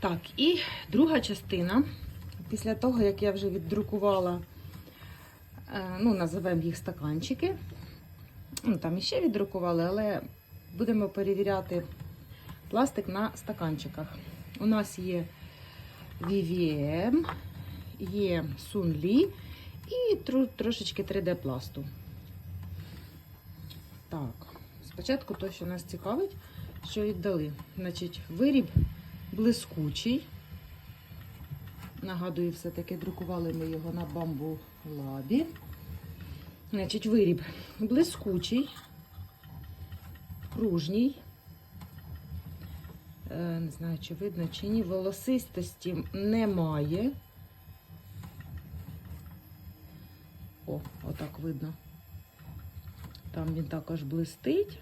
Так, і друга частина. Після того, як я вже віддрукувала, е, ну, називаємо їх стаканчики. Ну, там іще віддрукували, але будемо перевіряти пластик на стаканчиках. У нас є VVM, є Sunli і трошечки 3D пласту. Так, спочатку то, що нас цікавить, що віддали. Значить, виріб блискучий. Нагадую, все-таки друкували ми його на бамбу лабі. Значить, виріб блискучий, пружній. Е, Не знаю, чи видно, чи ні. Волосистості немає. О, отак видно. Там він також блистить.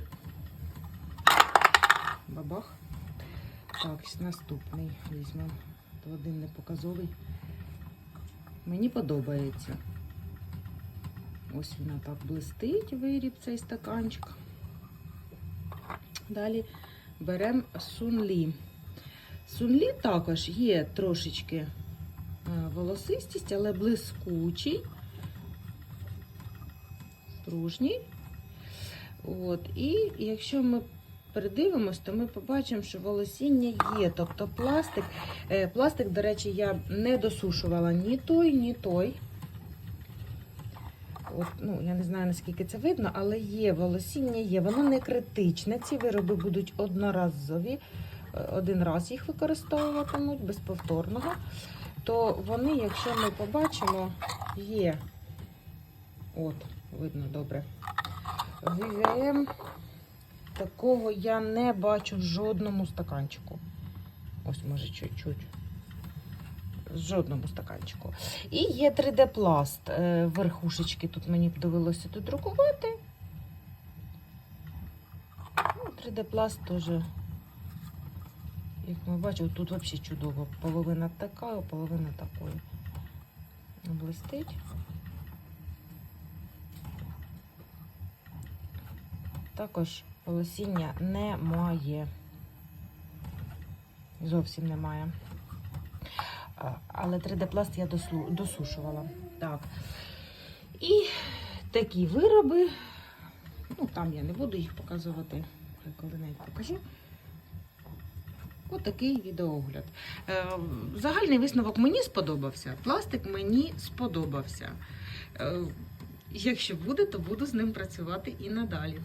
Бабах. Так, наступний візьмемо. Один непоказовий. Мені подобається. Ось він так блистить, виріб цей стаканчик. Далі беремо сунлі. Сунлі також є трошечки е, волосистість, але блискучий, пружній. От. І якщо ми придивимось, то ми побачимо, що волосіння є. Тобто пластик, е, пластик, до речі, я не досушувала ні той, ні той. От, ну, я не знаю, наскільки це видно, але є волосіння, є. Воно не критичне. Ці вироби будуть одноразові. Е, Один раз їх використовуватимуть без повторного. То вони, якщо ми побачимо, є. От, видно добре. ВВМ такого я не бачу в жодному стаканчику. Ось, може, чуть-чуть. В жодному стаканчику. І є 3D-пласт. Е, Верхушечки тут мені довелося додрукувати. Ну, 3D-пласт теж, як ми бачимо, тут взагалі чудово. Половина така, половина такої. Блистить. Також волосіння немає. Зовсім немає. Але 3D-пласт я досушувала. Так. І такі вироби. Ну, там я не буду їх показувати, я коли-небудь покажу. Отакий відеоогляд. Е, загальний висновок мені сподобався. Пластик мені сподобався. Е, якщо буде, то буду з ним працювати і надалі.